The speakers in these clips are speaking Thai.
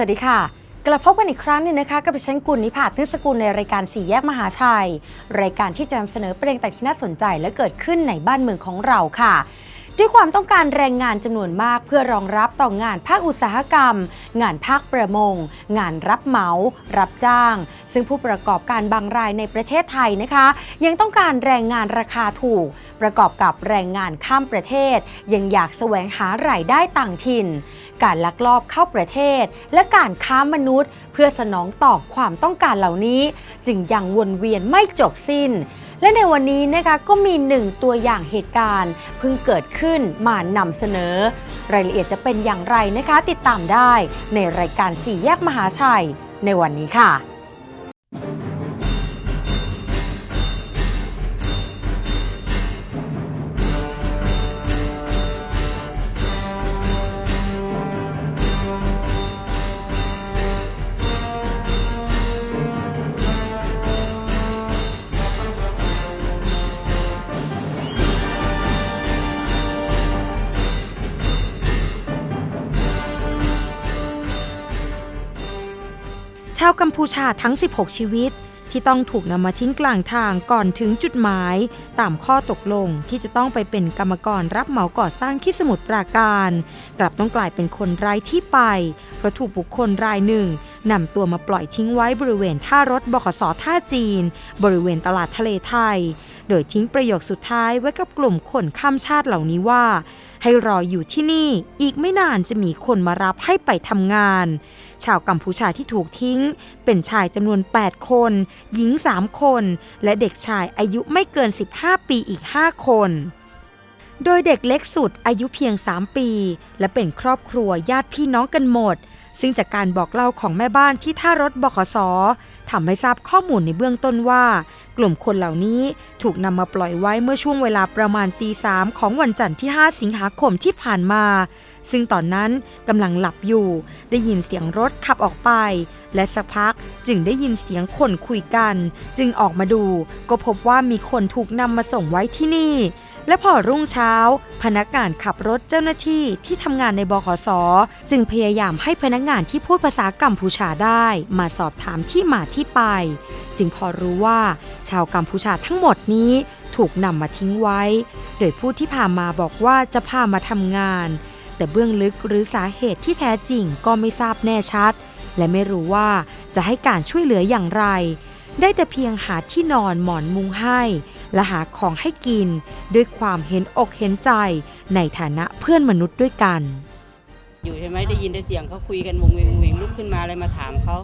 สวัสดีค่ะ กลับพบกันอีกครั้งหนึงนะคะกับดิฉันกุลนิพาทึสกุลในรายการสี่แยกมหาชัย รายการที่จะนำเสนอประเด็นต่ที่น่าสนใจและเกิดขึ้นในบ้านเมืองของเราค่ะ ด้วยความต้องการแรงงานจำนวนมากเพื่อรองรับต่องานภาคอุตสาหกรรม งานภาคประมง งานรับเหมา รับจ้าง ซึ่งผู้ประกอบการบางรายในประเทศไทยนะคะ ยังต้องการแรงงานราคาถูก ประกอบกับแรงงานข้ามประเทศ ยังอยากแสวงหารายได้ต่างถิ่น การลักลอบเข้าประเทศ และการค้ามนุษย์ เพื่อสนองตอบความต้องการเหล่านี้ จึงยังวนเวียนไม่จบสิ้น และในวันนี้นะคะก็มีหนึ่งตัวอย่างเหตุการณ์เพิ่งเกิดขึ้นมานำเสนอ รายละเอียดจะเป็นอย่างไรนะคะ ติดตามได้ในรายการสี่แยกมหาชัย ในวันนี้ค่ะ ชาวกัมพูชาทั้ง 16 ชีวิต ที่ต้องถูกนำมาทิ้งกลางทางก่อนถึงจุดหมาย ตามข้อตกลงที่จะต้องไปเป็นกรรมกรรับเหมาก่อสร้างที่สมุทรปราการ กลับต้องกลายเป็นคนไร้ที่ไป เพราะถูกบุคคลรายหนึ่งนำตัวมาปล่อยทิ้งไว้บริเวณท่ารถบขสท่าจีน บริเวณตลาดทะเลไทย โดยทิ้งประโยคสุดท้ายไว้กับกลุ่มคนข้ามชาติเหล่านี้ว่า ให้รออยู่ที่นี่อีกไม่นานจะมีคนมารับให้ไปทำงาน ชาวกัมพูชาที่ถูกทิ้ง เป็นชายจำนวน 8 คน หญิง 3 คน และเด็กชายอายุไม่เกิน 15 ปีอีก 5 คนโดยเด็กเล็กสุดอายุเพียง 3 ปี และเป็นครอบครัวญาติพี่น้องกันหมด ซึ่งจากการบอกเล่าของแม่บ้านที่ท่ารถบขสทำให้ทราบข้อมูลในเบื้องต้นว่า กลุ่มคนเหล่านี้ถูกนำมาปล่อยไว้เมื่อช่วงเวลาประมาณตีสามของวันจันทร์ที่ 5 สิงหาคมที่ผ่านมา ซึ่งตอนนั้นกำลังหลับอยู่ ได้ยินเสียงรถขับออกไป และสักพักจึงได้ยินเสียงคนคุยกัน จึงออกมาดู ก็พบว่ามีคนถูกนำมาส่งไว้ที่นี่ และพอรุ่งเช้า พนักงานขับรถเจ้าหน้าที่ที่ทำงานในบขส จึงพยายามให้พนักงานที่พูดภาษากัมพูชาได้ มาสอบถามที่มาที่ไป จึงพอรู้ว่าชาวกัมพูชาทั้งหมดนี้ถูกนำมาทิ้งไว้ โดยผู้ที่พามาบอกว่าจะพามาทำงาน แต่เบื้องลึกหรือสาเหตุที่แท้จริงก็ไม่ทราบแน่ชัด และไม่รู้ว่าจะให้การช่วยเหลืออย่างไร ได้แต่เพียงหาที่นอนหมอนมุงให้ และหาของให้กิน ด้วยความเห็นอกเห็นใจ ในฐานะเพื่อนมนุษย์ด้วยกัน อยู่ใช่ไหมได้ยินแต่เสียงเขาคุยกันวงเวงวงเวงลุกขึ้นมาอะไรมาถามเขา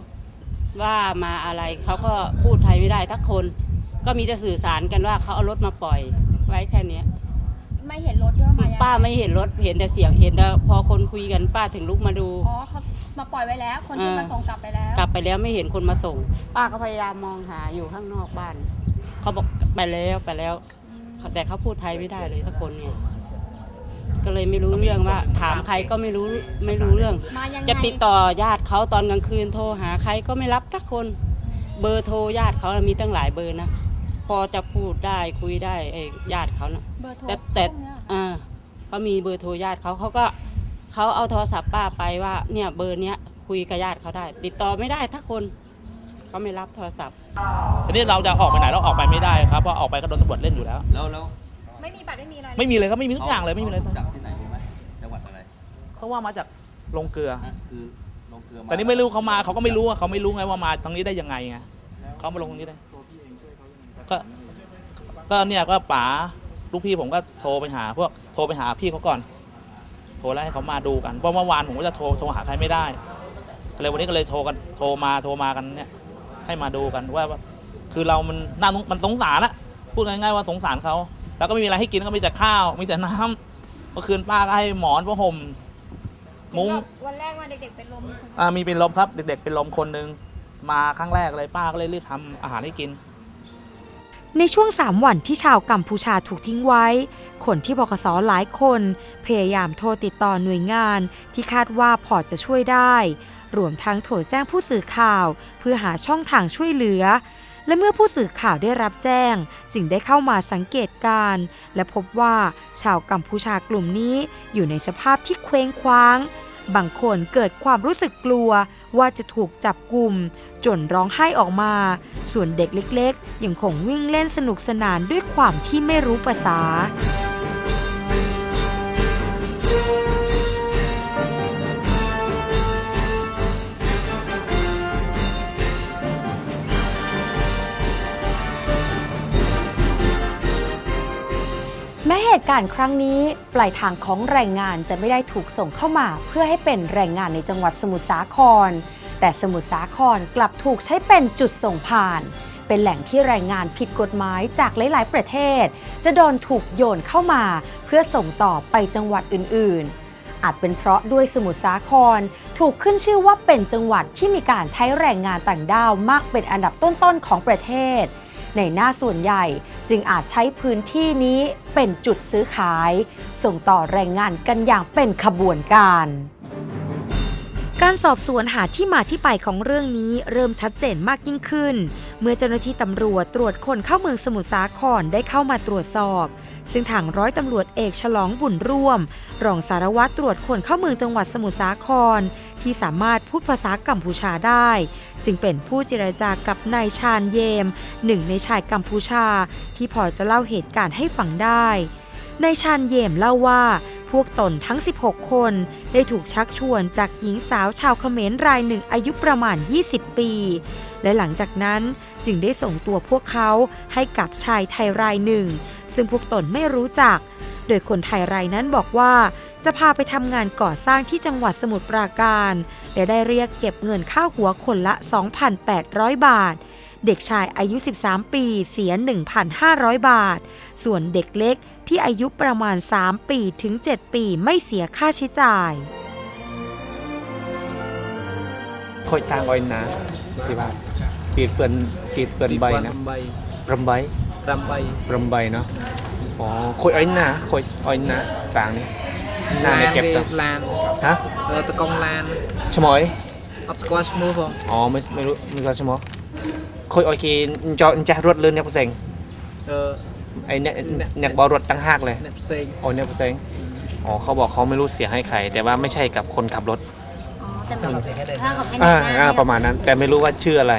ว่ามาอะไรเขาก็พูดไทยไม่ได้ทักคน ก็มีแต่สื่อสารกันว่าเขาเอารถมาปล่อย ไว้แค่เนี้ยไม่เห็นรถด้วยมายังงป้าไม่เห็นรถเห็นแต่เสียงเห็นแต่พอคนคุยกันป้าถึงลุกมาดู อ๋อเขามาปล่อยไว้แล้ว คนที่อ่ามมาส่งกลับไปแล้ว กลับไปแล้วไม่เห็นคนมาส่ง ป้าก็พยายามมองหาอยู่ข้างนอกบ้าน เขาบอกไปแล้วไปแล้ว แต่เขาพูดไทยไม่ได้เลยสักคนเนี่ย ก็เลยไม่รู้เรื่องว่า ถามใครก็ไม่รู้ไม่รู้เรื่อง มายังไงจะติดต่อญาติเขาตอนกลางคืนโทรหาใครก็ไม่รับสักคน เบอร์โทรญาติเขามีตั้งหลายเบอร์นะพอจะพูดได้คุยได้ไอ้ญาติเขานะเบอร์โทรแต่แต่พวกเนี้ยอ่าเขามีเบอร์โทรญาติเขาเขาก็เขาเอาโทรศัพท์ป้าไปว่าเนี่ยเบอร์เนี้ยคุยกับญาติเขาได้ ติดต่อไม่ได้ทักคน เขาไม่รับโทรศัพท์ ทีนี้เราจะออกไปไหนเราออกไปไม่ได้ครับเพราะออกไปก็โดนตำรวจเล่นอยู่แล้ว แล้วแล้วไม่มีบัตรไม่มีอะไรไม่มีเลยครับไม่มีทุกอย่างเลยไม่มีเลยจากที่ไหนรู้ไหมจังหวัดอะไรเขาว่ามาจากลงเกลือฮะคือลงเกลือมาแต่นี่ไม่รู้เขามาเขาก็ไม่รู้อะเขาไม่รู้ไงว่ามาทางนี้ได้ยังไงไงเขามาลงตรงนี้ได้ก็ก็เนี่ยก็ป๋าลูกพี่ผมก็โทรไปหา พวกโทรไปหาพี่เขาก่อน โทรแล้วให้เขามาดูกันเพราะเมื่อวานผมก็จะโทรโทรหาใครไม่ได้ก็เลยวันนี้ก็เลยโทรกันโทรมาโทรมากันเนี่ย ให้มาดูกันว่าว่า คือเรามันน่าสงมันสงสารอะพูดง่ายๆว่าสงสารเขาแล้วก็ไม่มีอะไรให้กินก็มีแต่ข้าวมีแต่น้ำเมื่อคืนป้าก็ให้หมอนผ้าห่มมุ้งวันแรกมาเด็กๆเป็นลมมีคนอ่ามีเป็นลมครับ เด็ก ๆ เป็นลมคนหนึ่งมาครั้งแรกเลยป้าก็เลยรีบทำอาหารให้กิน ในช่วง 3 วันที่ชาวกัมพูชาถูกทิ้งไว้ คนที่บกสหลายคน พยายามโทรติดต่อหน่วยงานที่คาดว่าพอจะช่วยได้ รวมทั้งโทรแจ้งผู้สื่อข่าว เพื่อหาช่องทางช่วยเหลือ และเมื่อผู้สื่อข่าวได้รับแจ้ง จึงได้เข้ามาสังเกตการณ์และพบว่าชาวกัมพูชากลุ่มนี้อยู่ในสภาพที่เคว้งคว้าง บางคนเกิดความรู้สึกกลัวว่าจะถูกจับกลุ่ม จนร้องไห้ออกมา ส่วนเด็กเล็ก ๆ ยังคงวิ่งเล่นสนุกสนานด้วยความที่ไม่รู้ภาษา การณ์ครั้งนี้ ปลายทางของแรงงานจะไม่ได้ถูกส่งเข้ามาเพื่อให้เป็นแรงงานในจังหวัดสมุทรสาคร แต่สมุทรสาครกลับถูกใช้เป็นจุดส่งผ่าน เป็นแหล่งที่แรงงานผิดกฎหมายจากหลาย ๆ ประเทศ จะโดนถูกโยนเข้ามา เพื่อส่งต่อไปจังหวัดอื่น ๆอาจเป็นเพราะด้วยสมุทรสาคร ถูกขึ้นชื่อว่าเป็นจังหวัดที่มีการใช้แรงงานต่างด้าวมากเป็นอันดับต้นๆของประเทศ ในหน้าส่วนใหญ่ จึงอาจใช้พื้นที่นี้เป็นจุดซื้อขาย ส่งต่อแรงงานกันอย่างเป็นขบวนการ การสอบสวนหาที่มาที่ไปของเรื่องนี้เริ่มชัดเจนมากยิ่งขึ้น เมื่อเจ้าหน้าที่ตำรวจตรวจคนเข้าเมืองสมุทรสาครได้เข้ามาตรวจสอบ ซึ่งทางร้อยตำรวจเอกฉลองบุญร่วม รองสารวัตรตรวจคนเข้าเมืองจังหวัดสมุทรสาคร ที่สามารถพูดภาษากัมพูชาได้ จึงเป็นผู้เจรจากับนายชาญเยม หนึ่งในชายกัมพูชา ที่พอจะเล่าเหตุการณ์ให้ฟังได้นายชาญเยมเล่าว่าพวกตนทั้ง 16 คนได้ถูกชักชวนจากหญิงสาวชาวเขมรรายหนึ่งอายุประมาณ 20 ปี และหลังจากนั้นจึงได้ส่งตัวพวกเขาให้กับชายไทยรายหนึ่ง ซึ่งพวกตนไม่รู้จัก โดยคนไทยรายนั้นบอกว่า จะพาไปทำงานก่อสร้างที่จังหวัดสมุทรปราการ และได้เรียกเก็บเงินค่าหัวคนละ 2,800 บาท เด็กชายอายุ 13 ปี เสีย 1,500 บาท ส่วนเด็กเล็กที่อายุประมาณ 3 ปีถึง 7 ปีไม่เสียค่าใช้จ่าย คอยตางออยนาที่ว่าปีดเปิอนปีดเปิอนใบนะรำใบรำใบรำใบเนาะอ๋อคอยอ้อยนาคอยอ้อยนาต่างนี้ เก็บតា ឡាន ហ៎ អឺតកងឡាន ឈ្មោះអី អត់ស្គាល់ឈ្មោះផង អូមិនไม่รู้មិនស្គាល់ឈ្មោះខូចអុយគេចោចាស់រត់លឿនអ្នកផ្សេង អឺ អីអ្នកអ្នកបោរត់តាំងហាកเลย អ្នកផ្សេង អូអ្នកផ្សេងอ๋อเขาบอกเขาไม่รู้เสียให้ใคร แต่ว่าไม่ใช่กับคนขับรถ อ๋อแต่ไม่ถ้าเขาไม่ อ่า ได้หน้า อ่า เนี่ย ประมาณนั้น แต่ไม่รู้ว่าชื่ออะไร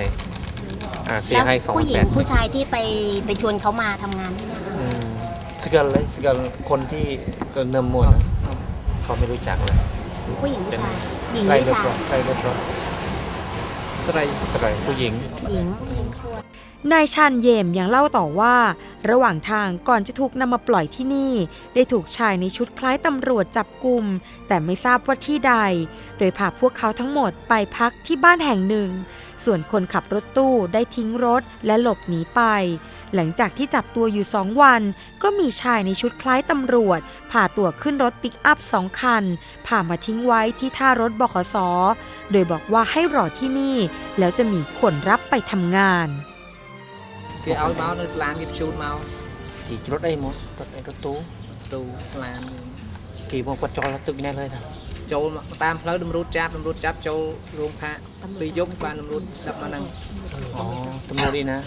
อ่าเสียให้สอง ผู้หญิ แป ง ด ผู้ชายที่ไปไปชวนเขามาทำงานที่เนี่ย อืมสเกลเลยสเกลคนที่ตัวเนิมมวลนะ เขาไม่รู้จักเลยผู้หญิงผู้ชายหญิงหใส่รือเลือดชายร้อนใส่เลือดร้อนស្រីสกายผู้หญิง หญิงนายชันเยมยังเล่าต่อว่า ระหว่างทางก่อนจะถูกนำมาปล่อยที่นี่ ได้ถูกชายในชุดคล้ายตำรวจจับกลุ่มแต่ไม่ทราบว่าที่ใด โดยพาพวกเขาทั้งหมดไปพักที่บ้านแห่งหนึ่ง ส่วนคนขับรถตู้ได้ทิ้งรถและหลบหนีไป หลังจากที่จับตัวอยู่สองวัน ก็มีชายในชุดคล้ายตำรวจพาตัวขึ้นรถปิกอัพสองคันพามาทิ้งไว้ที่ท่ารถบขส โดยบอกว่าให้รอที่นี่ แล้วจะมีคนรับไปทำงาน គេឲ្យមកនៅឡានគេបញ្ជូនមក กี่รถไอ้หมดรถไอ้รถตู้ ទូឡាន กี่โมงก็จอดแล้วตึกแน่เลยนะ ចូលមកតាមផ្លូវតម្រូតចាប់តម្រូតចាប់ចូលរោងផាកពីយប់បានតម្រូតដាក់មកហ្នឹង อ๋อตำรวจนี่นะ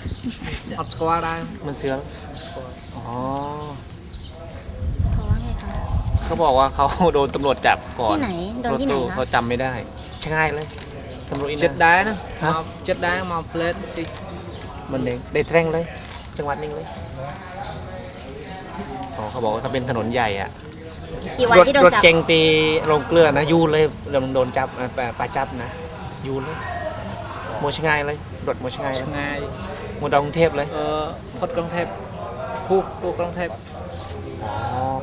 អត់ស្គាល់ដែរ มันเสือ ស្គាល់ อ๋อ เขาว่าไงคะ เขาบอกว่าเขา โดนตำรวจจับก่อน ที่ไหนโดน รถ ที่ไหน ตู้ คะ เขาจำไม่ได้ใช่ง่ายเลยตำรวจนี่ ចិត្ត นะ ដែរណា ហ៎ មកចិត្តដែរមកផ្លេតតិច มันเองได้แทร่งเลย จังหวัดนึงเลยอ๋อเขาบอกว่าถ้าเป็นถนนใหญ่อะ กี่วัน รถ ที่โดน รถ จับ เจงไปลงเกลือนะยูนเลยเริ่มโดนจับอ่ะปลาปลาจับนะยูนเลยโมชง่ายเลยรถโมชง่ายเลย ឆ្ងាយ โมดอกรุงเทพเลย អឺផុតក្រុងเทพភូកភូកក្រុងเทพ อ๋อ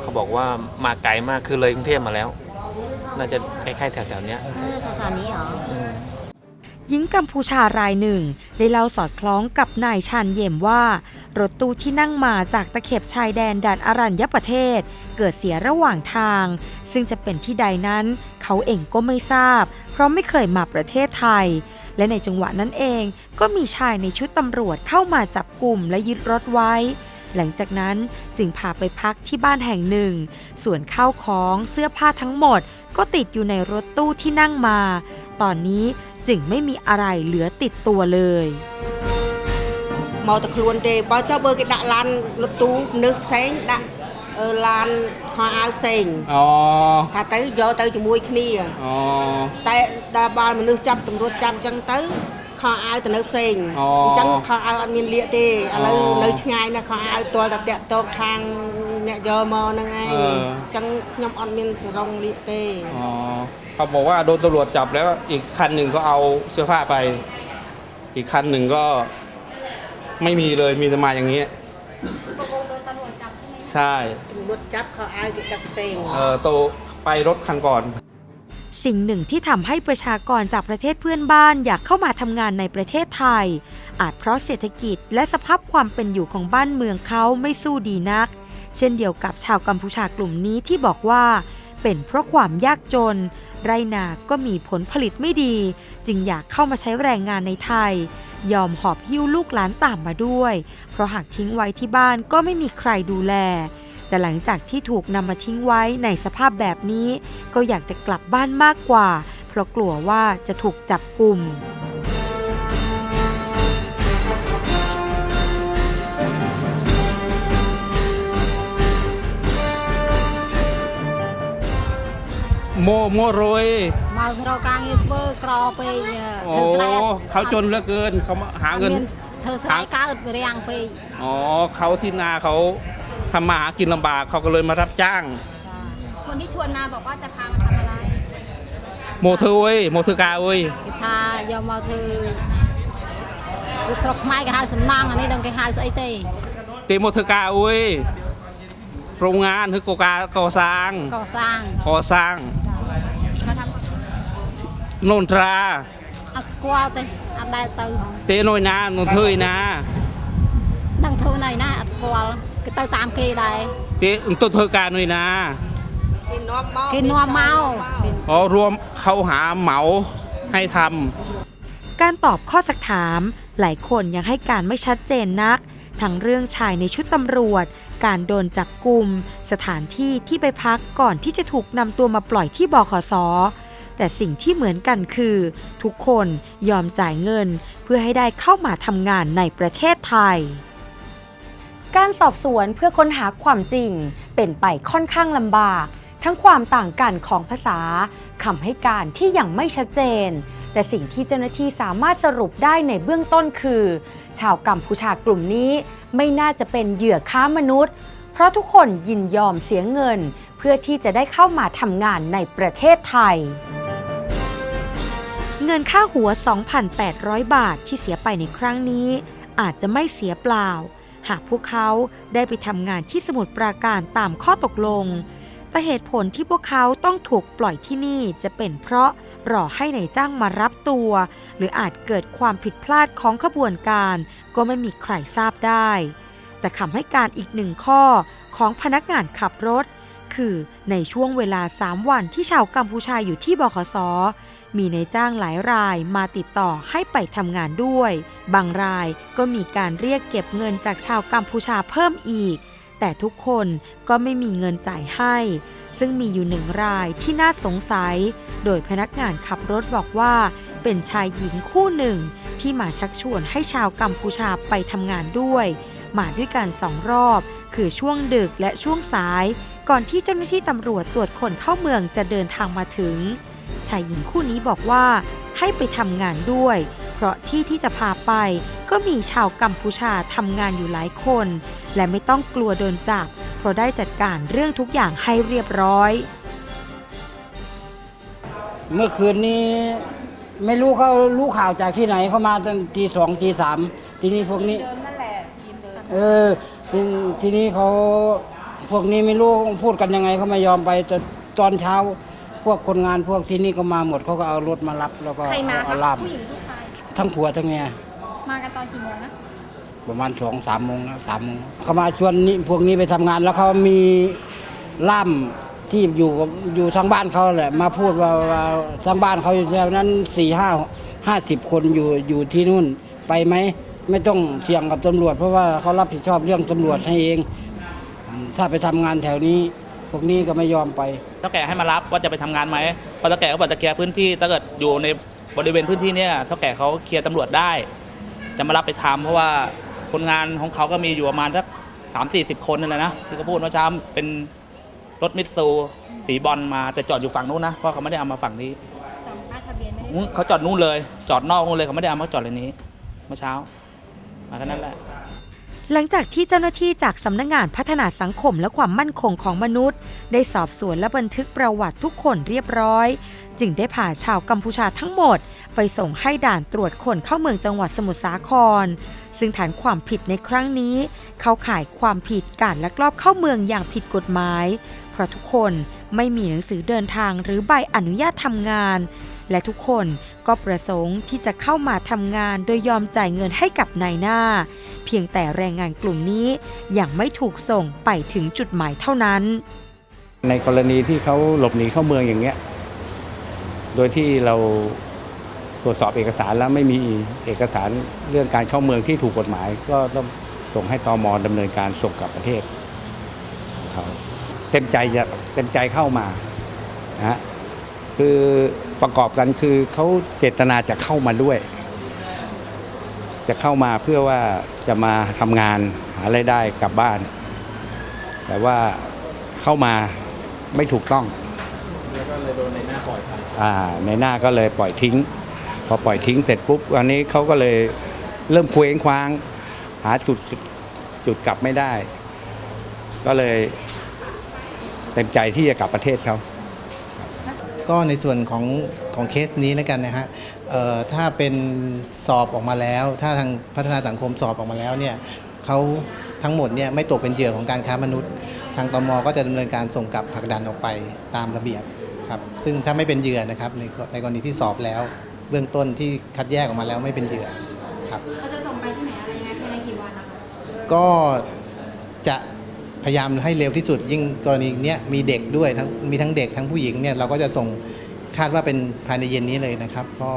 เขาบอกว่ามาไกลมากคือเลยกรุงเทพมาแล้ว น่าจะใกล้ๆแถวๆเนี้ย เออแถวๆนี้เหรอ อืม หญิงกัมพูชารายหนึ่ง ได้เล่าสอดคล้องกับนายชานเยี่มว่า รถตู้ที่นั่งมาจากตะเข็บชายแดนด่านอรัญญประเทศ เกิดเสียระหว่างทาง ซึ่งจะเป็นที่ใดนั้น เขาเองก็ไม่ทราบ เพราะไม่เคยมาประเทศไทย และในจังหวะนั้นเองก็มีชายในชุดตำรวจเข้ามาจับกลุ่มและยึดรถไว้ หลังจากนั้นจึงพาไปพักที่บ้านแห่งหนึ่ง ส่วนข้าวของเสื้อผ้าทั้งหมด ก็ติดอยู่ในรถตู้ที่นั่งมา ตอนนี้ จึงไม่มีอะไรเหลือติดตัวเลย មកតែខ្លួនទេបើចុះបើគេដាក់ឡានរថទូនៅផ្សេងដាក់ អឺឡានខោអាវផ្សេង อ๋อ ថាទៅយកទៅជាមួយគ្នា อ๋อ តែដល់បាល់មនុស្សចាប់តម្រួតចាប់អញ្ចឹងទៅខោអាវទៅនៅផ្សេង អូ អញ្ចឹងខោអាវអត់មានលៀកទេឥឡូវ អូ នៅឆ្ងាយណាស់ខោអាវទាល់តែតាក់តងខាងអ្នកយកមកហ្នឹងឯង អឺ អញ្ចឹងខ្ញុំអត់មានសរងលៀកទេ อ๋อ เขาบอกว่าโดนตำรวจจับแล้วอีกคันหนึ่งก็เอาเสื้อผ้าไป อีกคันหนึ่งก็ไม่มีเลยมีแต่มาอย่างนี้ตกลงโดนตำรวจจับใช่ไหมใช่ถูรวจจับเขาอายดักเตงเออโตไปรถคันก่อน สิ่งหนึ่งที่ทำให้ประชากรจากประเทศเพื่อนบ้านอยากเข้ามาทำงานในประเทศไทย อาจเพราะเศรษฐกิจและสภาพความเป็นอยู่ของบ้านเมืองเขาไม่สู้ดีนัก เช่นเดียวกับชาวกัมพูชากลุ่มนี้ที่บอกว่า เป็นเพราะความยากจน ไรนาก็มีผลผลิตไม่ดี จึงอยากเข้ามาใช้แรงงานในไทย ยอมหอบหิ้วลูกหลานตามมาด้วย เพราะหากทิ้งไว้ที่บ้านก็ไม่มีใครดูแล แต่หลังจากที่ถูกนำมาทิ้งไว้ในสภาพแบบนี้ ก็อยากจะกลับบ้านมากกว่า เพราะกลัวว่าจะถูกจับกลุ่ม โมโมโรยมาเรากางเงินเบอร์กรอไปเธอ้เขาจนเหลือเกินเขาหาเงินเธอสายก้าอึดเรียงไปอ๋อเขาที่นาเขาทำมาหากินลำบากเขาก็เลยมารับจ้าง คนที่ชวนมาบอกว่าจะพามาทำอะไร โมเธอเว้ยโมเธอกาเว้ยพายอมมาเธอสรกไม้ก็หาสำนางอันนี้ดังก็หาสไอเตเตโมเธอกาเว้ยโรงงานหรือกกาก่อสร้างก่อสร้างก่อสร้าง นนตรา អត់ស្គាល់ទេអត់ដែលទៅហង เตน้อยนาโนนเธยนา ដឹងធ្វើនៅណាអត់ស្គាល់គេទៅតាមគេដែរ เตต้นเธอกาหน่อยนา គេនាំមក គេនាំមកគេ อ๋อรวมเขาหาเหมาให้ทำ การตอบข้อสักถาม หลายคนยังให้การไม่ชัดเจนนัก ทั้งเรื่องชายในชุดตำรวจ การโดนจับกลุ่ม สถานที่ที่ไปพักก่อนที่จะถูกนำตัวมาปล่อยที่บขส แต่สิ่งที่เหมือนกันคือ ทุกคนยอมจ่ายเงินเพื่อให้ได้เข้ามาทำงานในประเทศไทย การสอบสวนเพื่อค้นหาความจริง เป็นไปค่อนข้างลำบาก ทั้งความต่างกันของภาษาคำให้การที่ยังไม่ชัดเจน แต่สิ่งที่เจ้าหน้าที่สามารถสรุปได้ในเบื้องต้นคือ ชาวกัมพูชากลุ่มนี้ไม่น่าจะเป็นเหยื่อค้ามนุษย์ เพราะทุกคนยินยอมเสียเงิน เพื่อที่จะได้เข้ามาทำงานในประเทศไทย เงินค่าหัว 2,800 บาทที่เสียไปในครั้งนี้ อาจจะไม่เสียเปล่า หากพวกเขาได้ไปทำงานที่สมุทรปราการตามข้อตกลง แต่เหตุผลที่พวกเขาต้องถูกปล่อยที่นี่จะเป็นเพราะรอให้ในายจ้างมารับตัว หรืออาจเกิดความผิดพลาดของขบวนการ ก็ไม่มีใครทราบได้ แต่คำให้การอีกหนึ่งข้อของพนักงานขับรถคือในช่วงเวลา 3 วันที่ชาวกัมพูชาอยู่ที่บขส มีนายจ้างหลายรายมาติดต่อให้ไปทำงานด้วย บางรายก็มีการเรียกเก็บเงินจากชาวกัมพูชาเพิ่มอีก แต่ทุกคนก็ไม่มีเงินจ่ายให้ ซึ่งมีอยู่หนึ่งรายที่น่าสงสัย โดยพนักงานขับรถบอกว่า เป็นชายหญิงคู่หนึ่ง ที่มาชักชวนให้ชาวกัมพูชาไปทำงานด้วย มาด้วยกันสองรอบ คือช่วงดึกและช่วงสายก่อนที่เจ้าหน้าที่ตำรวจตรวจคนเข้าเมืองจะเดินทางมาถึง ชายหญิงคู่นี้บอกว่าให้ไปทำงานด้วย เพราะที่ที่จะพาไปก็มีชาวกัมพูชาทำงานอยู่หลายคน และไม่ต้องกลัวโดนจับ เพราะได้จัดการเรื่องทุกอย่างให้เรียบร้อย เมื่อคืนนี้ไม่รู้เขารู้ข่าวจากที่ไหนเขามาตั้งตีสองตีสามทีนี้พวกนี้ำเดินนั่นแหละทีมเดินเออทีทีนี้เขาพวกนี้ไม่รู้พูดกันยังไงเขาไม่ยอมไปแต่ตอนเช้า พวกคนงานพวกที่นี่ก็มาหมดเขาก็เอารถมารับแล้วก็ใครมาคเอารับล่ามผู้หญิงผู้ชาย ทั้งผัวทั้งเมียมากันตอนกี่โมงนะประมาณสองสามโมงนะสามโมงเขามาชวนนี่พวกนี้ไปทำงาน แล้วเขามีล่ามที่อยู่กับอยู่ทางบ้านเขาแหละมาพูดว่าว่าทางบ้านเขาอยู่แถวนั้นสี่ห้าห้าสิบคนอยู่อยู่ที่นู่นไปไหมไม่ต้องเสี่ยงกับตำรวจ เพราะว่าเขารับผิดชอบเรื่องตำรวจให้เอง ถ้าไปทำงานแถวนี้พ วกนี้ก็ไม่ยอมไปเท่าแก่ให้มารับว่าจะไปทำงานไหมเพราะเท่าแก่ก็บอกจะเคลียร์พื้นที่ถ้าเกิดอยู่ในบริเวณพื้นที่เนี่ยเท่าแก่เขาเคลียร์ตำรวจได้ จะมารับไปทำเพราะว่าคนงานของเขาก็มีอยู่ประมาณสักสามสี่สิบคนนั่นแหละนะที่เขาพูดเมื่อเช้าเป็นรถมิตซูสีบอลมาแต่จอดอยู่ฝั่งนู้นนะเพราะเขาไม่ได้เอามาฝั่งนี้จำป้ายทะเบียนไม่ได้นู้นเขาจอดนู้นเลย จอดนอกนู้นเลยเขาไม่ได้เอามาจอดเลยนี้ เมื่อเช้ามาแค่นั้นแหละ หลังจากที่เจ้าหน้าที่จากสำนักงานพัฒนาสังคมและความมั่นคงของมนุษย์ ได้สอบสวนและบันทึกประวัติทุกคนเรียบร้อย จึงได้พาชาวกัมพูชาทั้งหมด ไปส่งให้ด่านตรวจคนเข้าเมืองจังหวัดสมุทรสาคร ซึ่งฐานความผิดในครั้งนี้ เขาข่ายความผิดการลักลอบเข้าเมืองอย่างผิดกฎหมาย เพราะทุกคนไม่มีหนังสือเดินทางหรือใบอนุญาตทำงาน และทุกคน ก็ประสงค์ที่จะเข้ามาทำงานโดยยอมจ่ายเงินให้กับนายหน้า เพียงแต่แรงงานกลุ่มนี้ยังไม่ถูกส่งไปถึงจุดหมายเท่านั้น ในกรณีที่เขาหลบหนีเข้าเมืองอย่างเงี้ย โดยที่เราตรวจสอบเอกสารแล้วไม่มีเอกสารเรื่องการเข้าเมืองที่ถูกกฎหมาย ก็ต้องส่งให้ตอมดำเนินการส่งกลับประเทศเขาเต็มใจจะเต็มใจเข้ามานะฮะคือ ประกอบกันคือเขาเจตนาจะเข้ามาด้วย จะเข้ามาเพื่อว่าจะมาทำงานหารายได้กลับบ้าน แต่ว่าเข้ามาไม่ถูกต้องแล้วก็เลยโดนในหน้าปล่อยอ่าในหน้าก็เลยปล่อยทิ้ง พอปล่อยทิ้งเสร็จปุ๊บวันนี้เขาก็เลยเริ่มเคว้งคว้าง หาจุดจุดกลับไม่ได้ ก็เลยเต็มใจที่จะกลับประเทศเขา ก็ในส่วนของของเคสนี้แล้วกันนะฮะเอ่อถ้าเป็นสอบออกมาแล้ว ถ้าทางพัฒนาสังคมสอบออกมาแล้วเนี่ยเขาทั้งหมดเนี่ยไม่ตกเป็นเหยื่อของการค้ามนุษย์ ทางตมก็จะดำเนินการส่งกลับผลักดันออกไปตามระเบียบครับซึ่งถ้าไม่เป็นเหยื่อนะครับในในกรณีที่สอบแล้ว เบื้องต้นที่คัดแยกออกมาแล้วไม่เป็นเหยื่อครับเราจะส่งไปที่ไหนอะไรยังไงภายในกี่วันนะคะก็จะ พยายามให้เร็วที่สุด ยิ่งกรณีเนี้ยมีเด็กด้วยทั้งมีทั้งเด็กทั้งผู้หญิงเนี่ยเราก็จะส่งคาดว่าเป็นภายในเย็นนี้เลยนะครับก็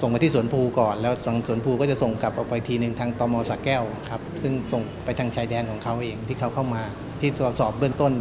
ส่งมาที่สวนภูก่อน แล้วสวนภูก็จะส่งกลับออกไปทีหนึ่งทางตมสักแก้วครับซึ่งส่งไปทางชายแดนของเขาเองที่เขาเข้ามาที่ตรวจสอบเบื้องต้น